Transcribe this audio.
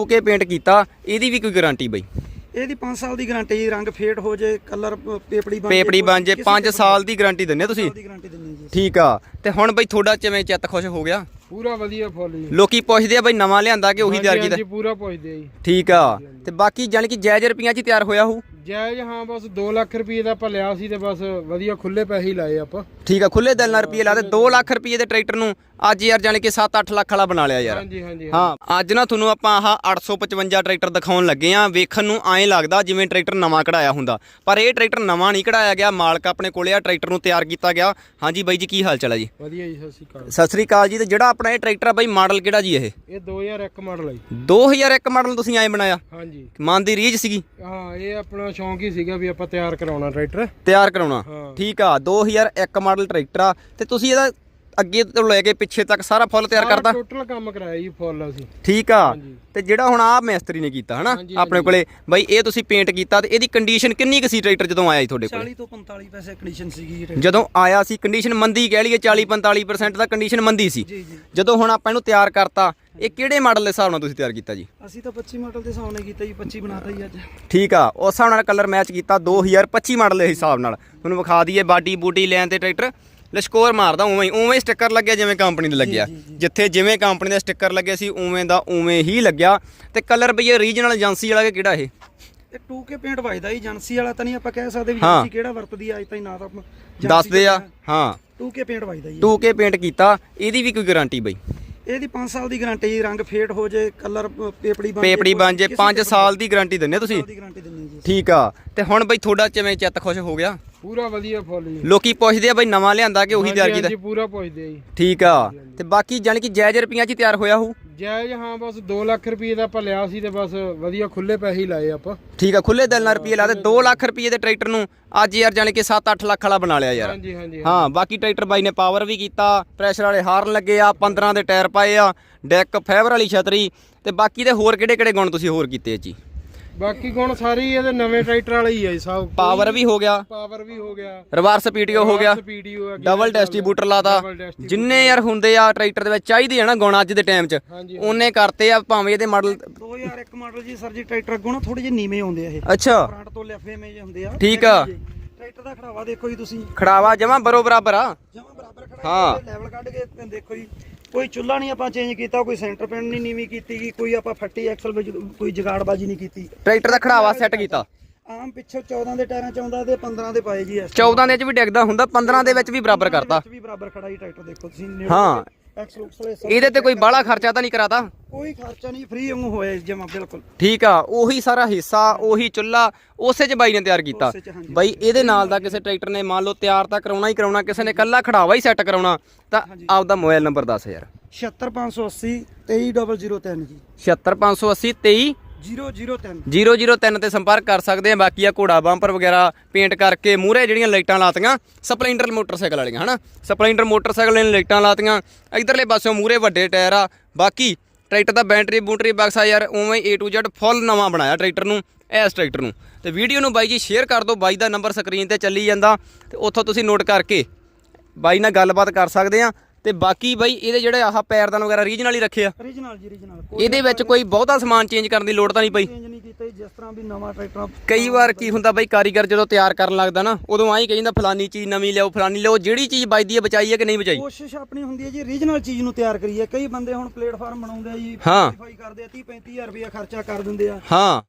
Okay paint ਕੀਤਾ? ਇਹਦੀ ਵੀ ਕੋਈ ਗਾਰੰਟੀ ਬਈ? ਇਹਦੀ 5 ਸਾਲ ਦੀ ਗਾਰੰਟੀ ਜੀ ਰੰਗ ਫੇਡ ਹੋ ਜੇ ਕਲਰ ਪੇਪੜੀ ਬਣ ਪੇਪੜੀ ਬਣ ਜੇ ਕਿਸੇ 5 ਕਿਸਮ ਸਾਲ ਦੀ ਗਾਰੰਟੀ ਦਿੰਦੇ ਤੁਸੀਂ? ਦੀ ਗਾਰੰਟੀ ਦਿੰਦੇ ਜੀ ਠੀਕ ਆ। ਤੇ ਹੁਣ ਬਈ ਤੁਹਾਡਾ ਕਿਵੇਂ ਚਿੱਤ ਖੁਸ਼ ਹੋ ਗਿਆ? ਪੂਰਾ ਵਧੀਆ ਫੁੱਲ ਜੀ। ਲੋਕੀ ਪੁੱਛਦੇ ਆ ਬਈ ਨਵਾਂ ਲਿਆਂਦਾ ਕਿ ਉਹੀ ਤਿਆਰ ਕੀਤਾ? ਹਾਂਜੀ ਪੂਰਾ ਪੁੱਛਦੇ ਆ ਜੀ। ਠੀਕ ਆ। ਤੇ ਬਾਕੀ ਜਾਣੀ ਕਿ ਜਾਇਜ਼ ਰੁਪਈਆਂ 'ਚ ਤਿਆਰ ਹੋਇਆ ਹੋਊ? ਜਾਇਜ਼ ਹਾਂ ਬਸ 2 ਲੱਖ ਰੁਪਏ ਦਾ ਆਪਾਂ ਲਿਆ ਸੀ ਤੇ ਬਸ ਵਧੀਆ ਖੁੱਲੇ ਪੈਸੇ ਹੀ ਲਾਏ ਆਪਾਂ। ਠੀਕ ਆ ਖੁੱਲੇ ਦਿਲ ਨਾਲ ਰੁਪਏ ਲਾ ਦੇ। 2 ਲੱਖ ਰੁਪਏ ਦੇ ਟਰੈਕਟਰ ਨੂੰ ਅੱਜ ਯਾਰ ਜਾਣੀ ਕਿ 7-8 ਲੱਖ ਵਾਲਾ ਬਣਾ ਲਿਆ ਯਾਰ। ਹਾਂਜੀ ਹਾਂਜੀ ਹਾਂ ਅੱਜ ਨਾ ਤੁਹਾਨੂੰ ਆਪਾਂ ਆਹ 855 ਟਰੈਕਟਰ ਦਿਖਾਉਣ ਲੱਗੇ ਆ ਵੇਖਣ ਨੂੰ ਐਂ ਲੱਗਦਾ ਜਿਵੇਂ ਟਰੈਕਟਰ ਨਵਾਂ ਕਢਾਇਆ ਹੁੰਦਾ। ਪਰ ਇਹ ਟਰੈਕਟਰ ਨਵਾਂ ਨਹੀਂ ਕਢਾਇਆ ਗਿਆ। ਮਾਲਕ ਆਪਣੇ ਕੋਲੇ ਆ ਟਰੈਕਟਰ ਨੂੰ ਤਿਆਰ ਕੀਤਾ ਗਿਆ। ਹਾਂਜੀ ਬਾਈ ਜੀ ਕੀ ਹਾਲ ਚਾਲ ਹੈ ਜੀ? ਵਧੀਆ ਜੀ ਸਤਿ ਸ਼੍ਰੀ ਅਕਾਲ। ਸਤਿ ਸ੍ਰੀ ਅਕਾਲ ਜੀ। ਤੇ ਜਿਹੜਾ ਆਪਣਾ ਇਹ ਟਰੈਕਟਰ ਆ ਬਾਈ ਮਾਡਲ ਕਿਹੜਾ ਜੀ ਇਹ? ਇਹ 2001 ਮਾਡਲ ਹੈ ਜੀ। 2001 ਮਾਡਲ ਤੁਸੀਂ ਐਂ ਬਣਾਇਆ। ਹਾਂਜੀ। ਮਨ ਦੀ ਰੀਝ ਸੀਗੀ। ਹਾਂ ਇਹ ਆਪਣਾ ਸ਼ੌਂਕ ਹੀ ਸੀਗਾ ਵੀ ਆਪਾਂ ਤਿਆਰ ਕਰਾਉਣਾ ਟਰੈਕਟਰ। ਤਿਆਰ ਕਰਾਉਣਾ। ਠੀਕ ਆ 2001 ਮਾਡਲ ਟਰੈਕਟਰ ਆ। ਤੇ ਤੁਸੀਂ ਇਹਦਾ ਅੱਗੇ ਤੋਂ ਲੈ ਕੇ ਪਿੱਛੇ ਤੱਕ ਸਾਰਾ ਫੁੱਲ ਤਿਆਰ ਕਰਤਾ? ਟੋਟਲ ਕੰਮ ਕਰਾਇਆ ਜੀ ਫੁੱਲ ਅਸੀਂ। ਠੀਕ ਆ। ਤੇ ਜਿਹੜਾ ਹੁਣ ਆ ਮਿਸਤਰੀ ਨੇ ਕੀਤਾ ਹਨਾ? ਆਪਣੇ ਕੋਲੇ। ਬਾਈ ਇਹ ਤੁਸੀਂ ਪੇਂਟ ਕੀਤਾ ਤੇ ਇਹਦੀ ਕੰਡੀਸ਼ਨ ਕਿੰਨੀ ਕੁ ਸੀ ਟਰੈਕਟਰ ਜਦੋਂ ਆਇਆ ਜੀ ਤੁਹਾਡੇ ਕੋਲੇ? 40 ਤੋਂ 45 ਪੈਸੇ ਕੰਡੀਸ਼ਨ ਸੀਗੀ ਜਦੋਂ ਆਇਆ ਸੀ ਕੰਡੀਸ਼ਨ ਮੰਦੀ ਕਹਿ ਲਈਏ 40 45% ਦਾ ਕੰਡੀਸ਼ਨ ਮੰਦੀ ਸੀ। ਜਦੋਂ ਹੁਣ ਆਪਾਂ ਇਹਨੂੰ ਤਿਆਰ ਕਰਤਾ ਇਹ ਕਿਹੜੇ ਮਾਡਲ ਦੇ ਹਿਸਾਬ ਨਾਲ ਤੁਸੀਂ ਤਿਆਰ ਕੀਤਾ ਜੀ? ਅਸੀਂ ਤਾਂ 25 ਮਾਡਲ ਦੇ ਹਿਸਾਬ ਨਾਲ ਕੀਤਾ ਜੀ 25 ਬਣਾਤਾ ਜੀ ਅੱਜ। ਠੀਕ ਆ ਉਸ ਹਿਸਾਬ ਨਾਲ ਕਲਰ ਮੈਚ ਕੀਤਾ 2025 ਮਾਡਲ ਦੇ ਹਿਸਾਬ ਨਾਲ। ਤੁਹਾਨੂੰ ਵਿਖਾ ਦਈਏ ਬਾਡੀ ਬੂਟੀ ਲੈਣ ਤੇ ਟਰੈਕਟਰ ਲਸ਼ਕੋਰ ਮਾਰਦਾ ਉਵੇਂ ਹੀ ਉਵੇਂ ਸਟicker ਲੱਗਿਆ ਜਿਵੇਂ ਕੰਪਨੀ ਦਾ ਲੱਗਿਆ। ਜਿੱਥੇ ਜਿਵੇਂ ਕੰਪਨੀ ਦਾ ਸਟicker ਲੱਗਿਆ ਸੀ ਉਵੇਂ ਦਾ ਉਵੇਂ ਹੀ ਲੱਗਿਆ। ਤੇ ਕਲਰ ਬਈ ਰੀਜਨਲ ਏਜੰਸੀ ਵਾਲਾ ਕਿ ਕਿਹੜਾ ਇਹ? ਇਹ 2K ਪੇਂਟ ਵੱਜਦਾ ਜੀ ਏਜੰਸੀ ਵਾਲਾ ਤਾਂ ਨਹੀਂ ਆਪਾਂ ਕਹਿ ਸਕਦੇ ਵੀ। ਏਜੰਸੀ ਕਿਹੜਾ ਵਰਤਦੀ ਆ ਅੱਜ ਤਾਈਂ ਨਾ ਤਾਂ ਦੱਸਦੇ ਆ ਹਾਂ। 2K ਪੇਂਟ ਵੱਜਦਾ ਜੀ। 2K ਪੇਂਟ ਕੀਤਾ ਇਹਦੀ ਵੀ ਕੋਈ ਗਾਰੰਟੀ ਬਈ। ਇਹਦੀ 5 ਸਾਲ ਦੀ ਗਾਰੰਟੀ ਜੀ ਰੰਗ ਫੇਡ ਹੋ ਜੇ ਕਲਰ ਪੇਪੜੀ ਬਣ ਪੇਪੜੀ ਬਣ ਜੇ 5 ਸਾਲ ਦੀ ਗਾਰੰਟੀ ਦਿੰਦੇ ਤੁਸੀਂ? ਦੀ ਗਾਰੰਟੀ ਦਿੰਦੇ ਜੀ ਠੀਕ ਆ। ਤੇ ਹੁਣ ਬਈ ਤੁਹਾਡਾ ਕਿਵੇਂ ਚਿੱਤ ਖੁਸ਼ ਹੋ ਗਿਆ? ਪੂਰਾ ਵਧੀਆ ਫੁੱਲ ਜੀ। ਲੋਕੀ ਪੁੱਛਦੇ ਆ ਬਈ ਨਵਾਂ ਲਿਆਂਦਾ ਕਿ ਉਹੀ ਤਿਆਰ ਕੀਤਾ ਹਾਂਜੀ ਪੂਰਾ ਪੁੱਛਦੇ ਆ ਜੀ। ਠੀਕ ਆ। ਤੇ ਬਾਕੀ ਜਾਣੀ ਕਿ ਜਾਇਜ਼ ਰੁਪਈਆਂ 'ਚ ਹੀ ਤਿਆਰ ਹੋਇਆ ਹੋਊ ਜਾਇਜ਼ ਹਾਂ ਬਸ 2 ਲੱਖ ਰੁਪਏ ਦਾ ਆਪਾਂ ਲਿਆ ਸੀ ਤੇ ਬਸ ਵਧੀਆ ਖੁੱਲੇ ਪੈਸੇ ਹੀ ਲਾਏ ਆਪਾਂ। ਠੀਕ ਆ ਖੁੱਲੇ ਦਿਲ ਨਾਲ ਰੁਪਏ ਲਾ ਦੇ। 2 ਲੱਖ ਰੁਪਏ ਦੇ ਟਰੈਕਟਰ ਨੂੰ ਅੱਜ ਯਾਰ ਜਾਣੀ ਕਿ 7-8 ਲੱਖ ਵਾਲਾ ਬਣਾ ਲਿਆ ਯਾਰ। ਹਾਂਜੀ ਹਾਂਜੀ ਹਾਂ ਬਾਕੀ ਟਰੈਕਟਰ ਬਾਈ ਨੇ ਪਾਵਰ ਵੀ ਕੀਤਾ ਪ੍ਰੈਸ਼ਰ ਵਾਲੇ ਹਾਰਨ ਲੱਗੇ ਆ 15 ਦੇ ਟਾਇਰ ਪਾਏ ਆ ਡੈਕ ਫਾਈਬਰ ਵਾਲੀ ਛਤਰੀ ਤੇ ਬਾਕੀ ਦੇ ਹੋਰ ਕਿਹੜੇ ਕਿਹੜੇ ਗੁਣ ਤੁਸੀਂ ਹੋਰ ਕੀਤੇ ਜੀ? ਬਾਕੀ ਗੁਣ ਸਾਰੇ ਹੀ ਇਹਦੇ ਨਵੇਂ ਟਰੈਕਟਰ ਵਾਲੇ ਹੀ ਆ ਜੀ ਸਭ। ਪਾਵਰ ਵੀ ਹੋ ਗਿਆ। ਪਾਵਰ ਵੀ ਹੋ ਗਿਆ। ਰਿਵਰਸ ਪੀਟੀਓ ਹੋ ਗਿਆ। ਡਬਲ ਡਿਸਟ੍ਰੀਬਿਊਟਰ ਲਾਤਾ। ਜਿੰਨੇ ਯਾਰ ਹੁੰਦੇ ਆ ਟਰੈਕਟਰ ਦੇ ਵਿੱਚ ਚਾਹੀਦੇ ਆ ਨਾ ਗੁਣ ਅੱਜ ਦੇ ਟਾਈਮ 'ਚ। ਉਹਨੇ ਕਰਤੇ ਆ ਭਾਵੇਂ ਇਹਦੇ ਮਾਡਲ 2001 ਮਾਡਲ ਜੀ ਸਰ ਜੀ ਟਰੈਕਟਰ ਅੱਗੋਂ ਨਾ ਥੋੜੇ ਜਿਹੇ ਨੀਵੇਂ ਆਉਂਦੇ ਆ ਇਹ। ਅੱਛਾ। ਫਰੰਟ ਤੋਂ ਲਿਫੇ ਮੇ ਜਿਹੇ ਹੁੰਦੇ ਆ। ਠੀਕ ਆ। ਟਰੈਕਟਰ ਦਾ ਖੜਾਵਾ ਦੇਖੋ ਜੀ ਤੁਸੀਂ। ਖੜਾਵਾ ਜਮਾ ਬਰੋ ਬਰਾਬਰ ਆ। ਜਮਾ ਬਰਾਬਰ ਖੜਾ ਹਾਂ। ਲੈਵਲ ਕੱਢ ਕੇ ਤੇ ਦੇਖੋ ਜੀ। ਕੋਈ ਚੁੱਲਾ ਨਹੀਂ ਆਪਾਂ ਚੇਂਜ ਕੀਤਾ ਕੋਈ ਸੈਂਟਰ ਪਿੰਡ ਨਹੀਂ ਨੀਵੀਂ ਕੀਤੀ ਕੋਈ ਆਪਾਂ ਫੱਟੀ ਐਕਸਲ ਵਿੱਚ ਕੋਈ ਜਗਾੜਬਾਜੀ ਨਹੀਂ ਕੀਤੀ। ਟਰੈਕਟਰ ਦਾ ਖੜਾਵਾ ਸੈੱਟ ਕੀਤਾ। ਆਮ ਪਿੱਛੋਂ 14 ਦੇ ਟਾਇਰਾਂ ਚ ਆਉਂਦਾ ਤੇ 15 ਦੇ ਪਾਏ ਜੀ ਇਸ 14 ਦੇ ਵਿੱਚ ਵੀ ਡਿੱਗਦਾ ਹੁੰਦਾ 15 ਦੇ ਵਿੱਚ ਵੀ ਬਰਾਬਰ ਕਰਤਾ ਵਿੱਚ ਵੀ ਬਰਾਬਰ ਖੜਾ ਜੀ ਟਰੈਕਟਰ ਦੇਖੋ ਤੁਸੀਂ ਹਾਂ। ਇਹਦੇ ਤੇ ਕੋਈ ਬਾਹਲਾ ਖਰਚਾ ਤਾਂ ਨਹੀਂ ਕਰਾਤਾ? ਕੋਈ ਖਰਚਾ ਨਹੀਂ ਫ੍ਰੀ ਵਾਂਗੂ ਹੋਇਆ ਜਮਾ ਬਿਲਕੁਲ। ਠੀਕ ਆ ਉਹੀ ਸਾਰਾ ਹਿੱਸਾ ਉਹੀ ਚੁੱਲਾ ਉਸੇ ਚ ਬਾਈ ਨੇ ਤਿਆਰ ਕੀਤਾ। ਉਸੇ 'ਚ, ਹਾਂਜੀ। ਬਾਈ ਇਹਦੇ ਨਾਲ ਦਾ ਕਿਸੇ ਟਰੈਕਟਰ ਨੇ ਮੰਨ ਲਓ ਤਿਆਰ ਤਾਂ ਕਰਾਉਣਾ ਹੀ ਕਰਾਉਣਾ ਕਿਸੇ ਨੇ ਕੱਲਾ ਖੜਾਵਾ ਹੀ ਸੈੱਟ ਕਰਾਉਣਾ ਤਾਂ ਆਪਦਾ ਮੋਬਾਈਲ ਨੰਬਰ ਦੱਸ ਯਾਰ। 76580 23003 ਜੀ। 76580 23 003 003 ਤੇ ਸੰਪਰਕ ਕਰ ਸਕਦੇ ਆ। ਬਾਕੀ ਆ ਘੋੜਾ ਬੰਪਰ ਵਗੈਰਾ ਪੇਂਟ ਕਰਕੇ ਮੂਹਰੇ ਜਿਹੜੀਆਂ ਲਾਈਟਾਂ ਲਾਤੀਆਂ, ਸਪਲੈਂਡਰ ਮੋਟਰਸਾਈਕਲ ਵਾਲੀਆਂ, ਹਨਾ? ਸਪਲੈਂਡਰ ਮੋਟਰਸਾਈਕਲ ਨੇ ਲਾਈਟਾਂ ਲਾਤੀਆਂ, ਇਧਰਲੇ ਪਾਸਿਓਂ ਮੂਹਰੇ ਵੱਡੇ ਟਾਇਰ ਆ। ਬਾਕੀ ਟਰੈਕਟਰ ਦਾ ਬੈਟਰੀ, ਬੂਟਰੀ ਬਕਸਾ ਯਾਰ, ਉਵੇਂ A to Z ਫੁੱਲ ਨਵਾਂ ਬਣਾਇਆ ਟਰੈਕਟਰ ਨੂੰ, ਇਸ ਟਰੈਕਟਰ ਨੂੰ। ਤੇ ਵੀਡੀਓ ਨੂੰ ਬਾਈ ਜੀ ਸ਼ੇਅਰ ਕਰ ਦਿਓ, ਬਾਈ ਦਾ ਨੰਬਰ ਸਕਰੀਨ ਤੇ ਚੱਲੀ ਜਾਂਦਾ। ਤੇ ਉੱਥੋਂ ਤੁਸੀਂ ਨੋਟ ਕਰਕੇ ਬਾਈ ਨਾਲ ਗੱਲਬਾਤ ਕਰ ਸਕਦੇ ਆ। ਤੇ ਬਾਕੀ ਬਾਈ ਇਹਦੇ ਜਿਹੜੇ ਆਹ ਪੈਰਦਾਨ ਵਗੈਰਾ ਰੀਜਨਲ ਹੀ ਰੱਖੇ ਆ। ਓਰੀਜਨਲ ਜੀ ਓਰੀਜਨਲ ਇਹਦੇ ਵਿੱਚ ਕੋਈ ਬਹੁਤਾ ਸਮਾਨ ਚੇਂਜ ਕਰਨ ਦੀ ਲੋੜ ਤਾਂ ਨਹੀਂ ਪਈ। ਚੇਂਜ ਨਹੀਂ ਕੀਤਾ ਜੀ, ਜਿਸ ਤਰ੍ਹਾਂ ਵੀ ਨਵਾਂ ਟਰੈਕਟਰ ਕਈ ਵਾਰ ਕੀ ਹੁੰਦਾ ਬਈ ਕਾਰੀਗਰ ਜਦੋਂ ਤਿਆਰ ਕਰਨ ਲੱਗਦਾ ਨਾ ਉਦੋਂ ਆਈ ਕਹਿੰਦਾ ਫਲਾਨੀ ਚੀਜ਼ ਨਵੀਂ ਲਿਆਓ ਫਲਾਨੀ ਲਿਆਓ ਜਿਹੜੀ ਚੀਜ਼ ਵੱਜਦੀ ਹੈ ਬਚਾਈ ਹੈ ਕਿ ਨਹੀਂ ਬਚਾਈ? ਕੋਸ਼ਿਸ਼ ਆਪਣੀ ਹੁੰਦੀ ਹੈ ਜੀ ਓਰੀਜਨਲ ਚੀਜ਼ ਨੂੰ ਤਿਆਰ ਕਰੀਏ। ਕਈ ਬੰਦੇ ਹੁਣ ਪਲੇਟਫਾਰਮ ਬਣਾਉਂਦੇ ਆ ਜੀ ਹਾਂ। modify ਕਰਦੇ ਆ 30 35000 ਰੁਪਏ ਖਰਚਾ ਕਰ ਦਿੰਦੇ ਆ। ਹਾਂ।